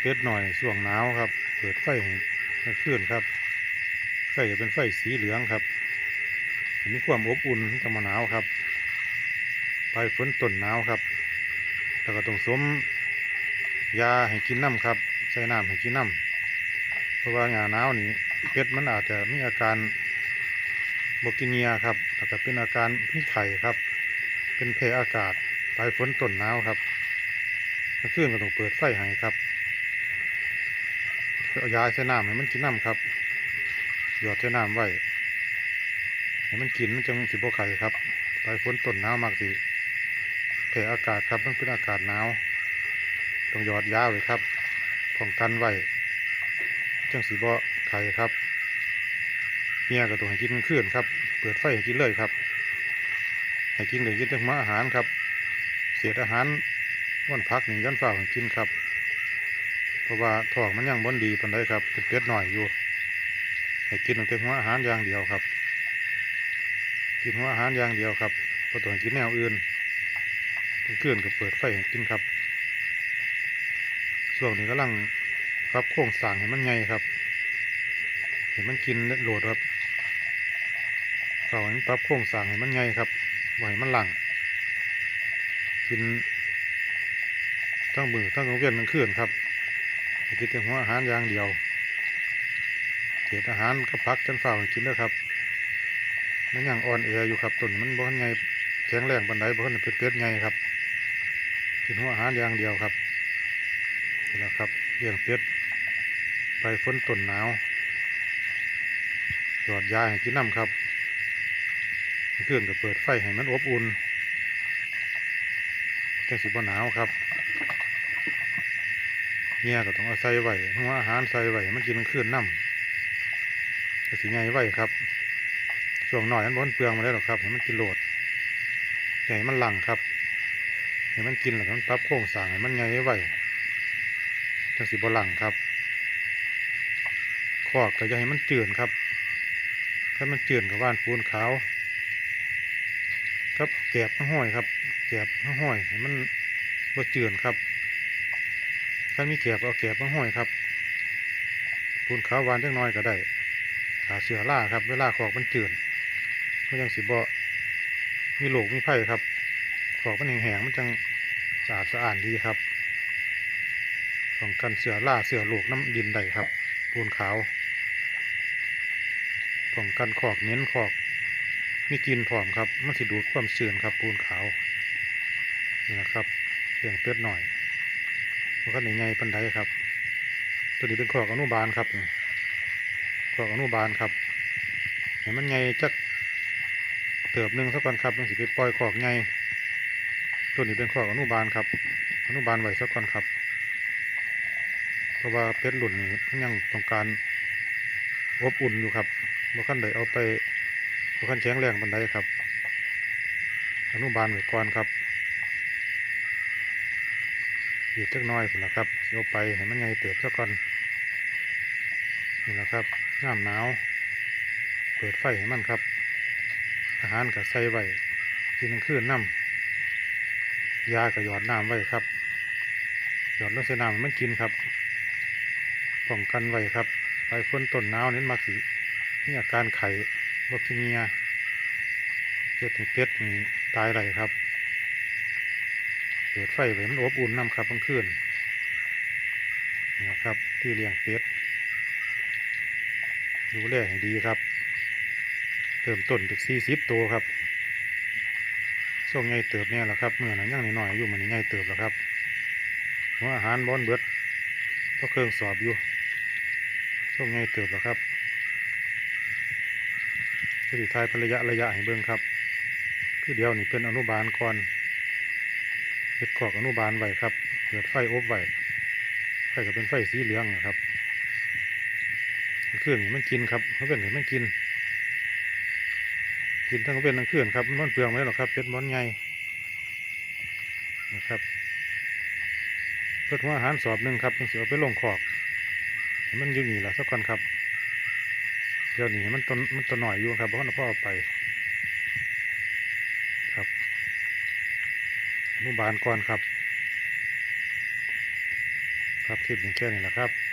เป็ดหน่อยช่วงหนาวครับ เปิดไฟให้ขึ้นครับไฟจะเป็นไฟสีเหลืองครับมีความอบอุ่นธรรมหนาวครับปลายฝนต้นหนาวครับแล้วก็ต้องสมยาให้กินน้ำครับ ใส่น้ำให้กินน้ำเพราะว่าหน้าหนาวนี่เป็ดมันอาจจะมีอาการบกินเนียครับแล้วก็เป็นอาการมีไข่ครับ เป็นแพ้อากาศปลายฝนต้นหนาวครับกลางคืนก็ต้องเปิดไฟให้ครับ เอายาใส่น้ำให้มันกินน้ำครับ หยอดใส่น้ำไว้ให้มันกินมันจังสิบไข่ครับปฝนต้นหนาวมากสิแผ่อากาศครับมันเป็นอากาศหนาวต้องหยอดยาไว้ครับป้องกันไว้จังสีบ่ไข่ครับเมียก็ต้องให้กินขึ้นครับ เปิดไฟให้กินเลยครับให้กินก็กินแต่หัวอาหารครับ เศษอาหารวันพักหนี่ย้อนฝ้าให้กินครับ ราะว่าท้องมันยังบ่นดีปานใดครับเป็นเป็ดหน่อยอยู่ให้กินตั้งแต่หัวอาหารอย่างเดียวครับ กินหัวอาหารอย่างเดียวครับพอต้องกินแนวอื่นเคลื่อนกับเปิดไฟให้กินครับช่วงนี้กำลังปรับโครงสางให้มันใหญ่ครับ เห็นมันกินโหลดครับเขาให้นปรับโครงสางให้มันใหญ่ครับไห้มันหลังกินทั้งมือทั้งกลางเวียนทั้งคืนครับ กินแต่หัวอาหารอย่างเดียวเศษอาหารก็พักจันฝ่ากินแล้วครับ มันยังอ่อนแออยู่ครับต้นมันบ่ทันใหญ่แข็งแรงปานใดบ่ทันเป็นเป็ดใหญ่ครับ กินหัวอาหารอย่างเดียวครับนี่แหละครับเลี้ยงเป็ดไปฝนต้นหนาวหยอดยาให้กินน้ำครับ เครื่องก็เปิดไฟให้มันอบอุ่นจังสิบ่หนาวครับ เนี่ยก็ต้องเอาใส่ไว้หัวอาหารใส่ไว้ให้มันกินขึ้นน้ำก็สีใหญ่ไว้ครับช่วงหน่อยมันบนเปลืองมาแล้วหรอกครับให้มันกินโหลดใหญ่มันหลังครับให้มันกินแล้วมันปรับโครงสางให้มันใหญ่ไว้จังสีบหลังครับคอกก็จะให้มันเจือนครับ ถ้ามันเจือนกับว่านปูนขาวครับแกบห้อยครับ แกบห้อยให้มันบ่เจือนครับ ถ้ามีแกบเอาแกบห้อยครับปูนขาววานจังน้อยก็ได้ขาเสือล่าครับ เวลาขอกมันจืดมันยังสิบ่มีโลกมีไผ่ครับ ขอกมันแห้งๆมันจังสะอาดสะอาดดีครับป้องกันเสือล่าเสือโลกน้ำดินได้ครับปูนขาวป้องกันขอกเหม็นขอกมีกินผอมครับ มันสิดูดความเสื่อมครับปูนขาวนี่นะครับเลี้ยงเป็ดหน่อย มันก็ใหญ่ๆปันไดครับ ตัวนี้เป็นขอกอนุบาลครับขอกอนุบาลครับเห็นมันใหญ่จักเติบหนึ่งสักก่อนครับต้องสิไปปล่อยขอกใหญ่ตัวนี้เป็นขอกอนุบาลครับ อนุบาลไว้สักก่อนครับ เพราะว่าเพชรหลุ่นนี้มันยังต้องการอบอุ่นอยู่ครับบ่ขั้นใดเอาไปบ่ขั้นแข็งแรงบันไดครับ อนุบาลไว้ก่อนครับ อีกจักน้อยพุ่นละครับสิเอาไปให้มันใหญ่เติบสักก่อนนี่แหละครับน้ำหนาว เปิดไฟให้มันครับ อาหารกับใส่ไว้กินกลางคืนน้ำยากับหยอดน้ำไว้ครับ หยอดลงใส่น้ำมันกินครับป้องกันไว้ครับไปฝนต้นหนาวเน้นมักสีนี่อาการไข่บกินเนียเป็ดเป็ดนี่ตายไรครับ เปิดไฟไว้มันอบอุ่นน้ำครับกลางคืนนะครับ ที่เลี้ยงเป็ดดูแลให้ดีครับเติมต้นจากสี่สิบตัวครับส่งใหญ่เติบเนี่ยแหละครับเมื่อนั้นยังน้อยอยู่มันใหญ่เติบแล้วครับหัวอาหารบอนเบิดก็เครื่องสอบอยู่ส่งใหญ่เติบแล้วครับคือสิทายเป็นระยะระยะให้เบิ่งครับ คือเดียวนี่เป็นอนุบาลก่อน เห็ดขอกอนุบาลไว้ครับเปิดไฟอบไว้ไฟก็เป็นไฟสีเหลืองนะครับเครื่องนี่มันกินครับมันเป็นนี่มันกิน กินทั้งเป็นทั้งเครื่องครับมันเปลืองไว้หรอครับเป็ดมันใหญ่นะครับเพื่อหัวอาหารสอบหนึ่งครับยังเสียไปลงขอก มันอยู่นี่แหละสักก่อนครับเดี๋ยวนี้มันต้นมันตัวหน่อยอยู่ครับเพราะว่าพ่อไป ครับอ นุบาลก่อนครับ ครับคลิปนี้แค่นี้แหละครับ